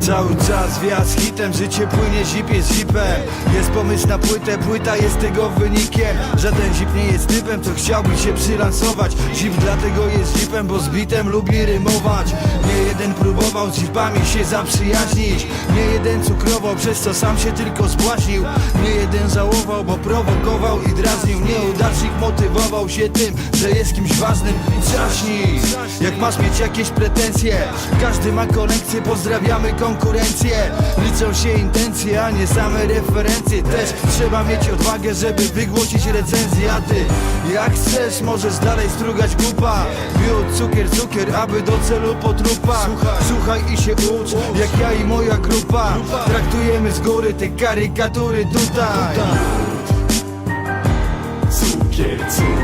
Cały czas wjazd hitem, życie płynie, zip jest zipem. Jest pomysł na płytę, płyta jest tego wynikiem. Żaden zip nie jest typem, co chciałby się przylansować. Zip dlatego jest zipem, bo z bitem lubi rymować. Nie jeden próbował z zipami się zaprzyjaźnić. Nie jeden cukrował, przez co sam się tylko zbłaźnił Nie jeden żałował, bo prowokował i drażnił Nieudacznik motywował się tym, że jest kimś ważnym trzaśnij Jak masz mieć jakieś pretensje? Każdy ma konekcję, pozdrawiamy konkurencję. Liczą się intencje, a nie same referencje. Też trzeba mieć odwagę, żeby wygłosić recenzję. A ty, jak chcesz, możesz dalej strugać głupa Miód, cukier, cukier, aby do celu potrupa. Słuchaj. I się ucz, jak ja i moja grupa. Traktujemy z góry te karykatury tutaj Cukier,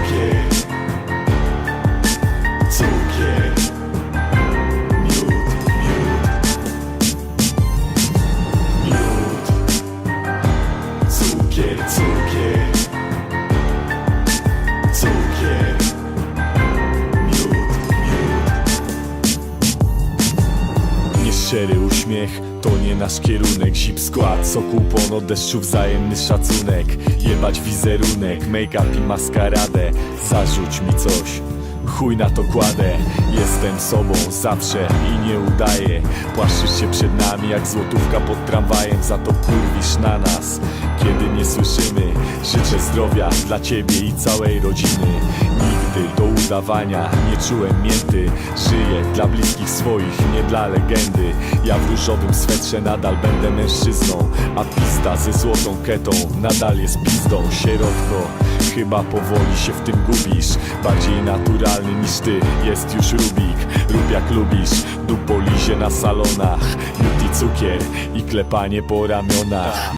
Nieszczery uśmiech to nie nasz kierunek. Zip skład, soku ponad deszczu wzajemny szacunek. Jebać wizerunek, make-up i maskaradę. Zarzuć mi coś Chuj na to kładę. Jestem sobą zawsze i nie udaję. Płaszczysz się przed nami jak złotówka pod tramwajem. Za to kurwisz na nas Kiedy nie słyszymy. Życzę zdrowia dla ciebie i całej rodziny udawania nie czułem mięty Żyję dla bliskich swoich, nie dla legendy. Ja w różowym swetrze nadal będę mężczyzną A pista ze złotą ketą nadal jest pizdą. Sierotko, chyba powoli się w tym gubisz. Bardziej naturalny niż ty jest już Rubik. Rób jak lubisz, dupolizie na salonach. Miód i cukier i klepanie po ramionach